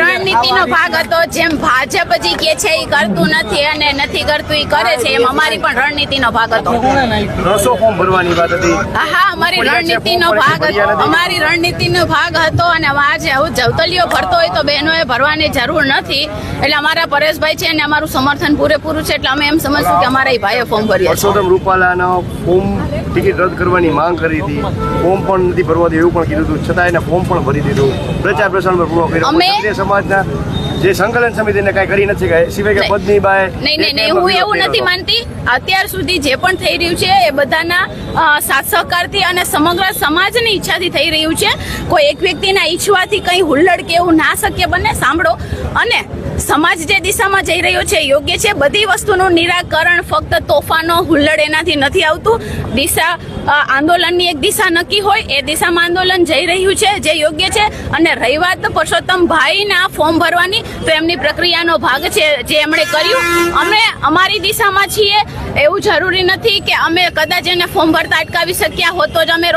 રણનીતિનો ભાગ હતો. જેમ ભાજપ જે કે છે એ કરતું નથી અને નથી કરતું એ કરે છે એમ અમારી પણ રણનીતિનો ભાગ હતો. ત્રણસો ફોર્મ ભરવાની વાત હતી. હા હા. અમારી રણનીતિનો ભાગ હતો. અમારી રણનીતિનો ભાગ હતો અને આજે આવું જવતલીઓ ભરતો હોય તો બહેનોએ ભરવાની જરૂર નથી. એટલે અમારા પરેશભાઈ છે અને અમારું સમર્થન પૂરેપૂરું છે. એટલે અમે એમ સમજશું કે અમારા ભાઈએ ફોર્મ ભર્યા છે. પરસોત્તમ રૂપાલાનો ફોર્મ ટિકિટ રદ કરવાની માંગ કરી હતી. ફોર્મ પણ નથી ભરવા એવું પણ કીધું હતું. છતાં એને ફોર્મ પણ ભરી દીધું. પ્રચાર પ્રસાર પર પૂરો કર્યો. સમાજના જે સંકલન સમિતિને કઈ કરી નથી ગયા સિવાય કે પદની બાય નહીં નહીં નહીં હું એવું નથી માનતી. અત્યાર સુધી જે પણ થઈ રહ્યું છે એ બધાના સાથ સહકારથી અને સમગ્ર સમાજની ઈચ્છાથી થઈ રહ્યું છે. કોઈ એક વ્યક્તિના ઈચ્છવાથી કંઈ હુલ્લડ કે એવું ના શક્ય બને સાંભળો. અને સમાજ જે દિશામાં જઈ રહ્યો છે યોગ્ય છે. બધી વસ્તુનું નિરાકરણ ફક્ત તોફાનો હુલ્લડ એનાથી નથી આવતું. દિશા આંદોલનની એક દિશા નક્કી હોય એ દિશામાં આંદોલન જઈ રહ્યું છે જે યોગ્ય છે. અને રહી વાત પરસોત્તમ ભાઈના ફોર્મ ભરવાની. તો એમની પ્રક્રિયાનો ભાગ છે જે એમણે કર્યું. અમે અમારી દિશામાં છીએ. એવું જરૂરી નથી કે અમે કદાચ એને ફોર્મ ભરતા અટકાવી શક્યા હોત તો જ અમે